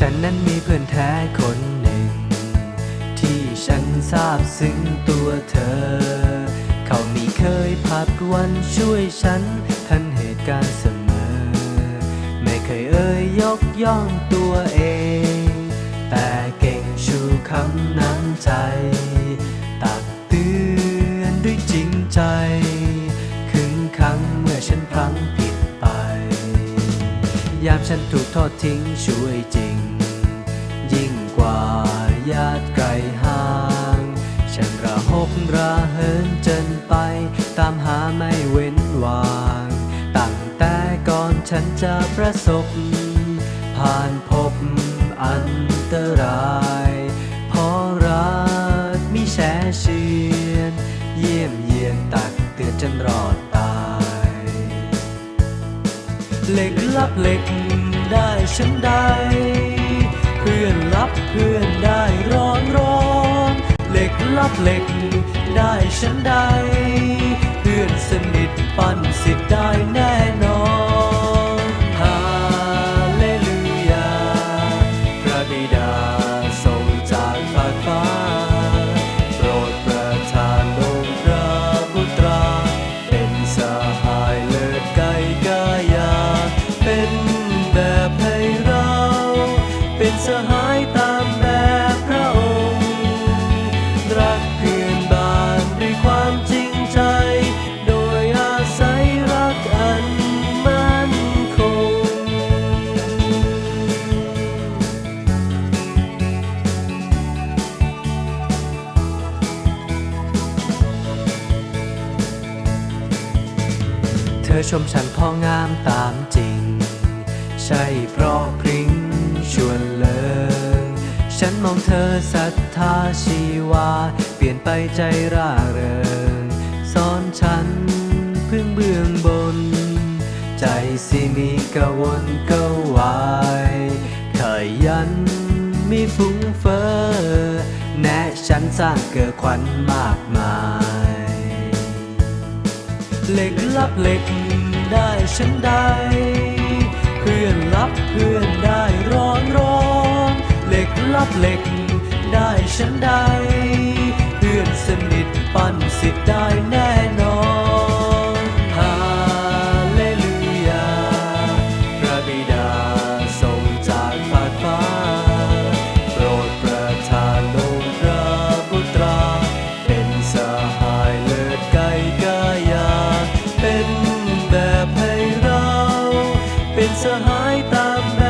ฉันนั้นมีเพื่อนแท้คนหนึ่ง ที่ฉันทราบซึ้งตัวเธอ เขามีเคยผัดวันช่วยฉันทันเหตุการณ์เสมอ ไม่เคยเอ่ยยกย่องตัวเอง แต่เก่งชูคำน้ำใจ ตักเตือนด้วยจริงใจขึงขัง ยามฉันถูกทอดทิ้งช่วยจริง ยิ่งกว่าญาติไกลห่าง ฉันระหกระเหินจนไป ตามหาไม่เว้นวาง ตั้งแต่ก่อนฉันจะประสบ ผ่านพบอันตรายเพราะรักมีแช่เชียนเยี่ยมเยียนตักเตือนจนรอดตาย เหล็กลับเหล็ก ได้ฉันได้เพื่อนรับเพื่อนได้ร้อนร้อนเหล็กลับเหล็กได้ฉันได้ เป็นสหายตามแบบพระองค์ รักเพื่อนบ้านด้วยความจริงใจ โดยอาศัยรักอันมั่นคง เธอชมฉันพองามตามจริง ใช่เพราะ ฉันมองเธอศรัทธาชีวา เปลี่ยนไปใจร่าเริงสอนฉันพึ่งเบื้องบน ใจสิมีกระวนกระวายขยันมีฟุ้งเฟ้อแนะฉันสร้างเกิดขวัญมากมายเหล็กลับเหล็กได้ฉันได้เพื่อนรับเพื่อน บเหล็ก ได้ฉันใด เพื่อนสนิทปั้นสิทธิ์ได้แน่นอนฮาเลลูยา พระบิดาทรงจากฟาฟ้า โปรดประทานลงพระบุตรา เป็นสหายเลิศไกลกายา เป็นแบบให้เรา เป็นสหายตามแบบ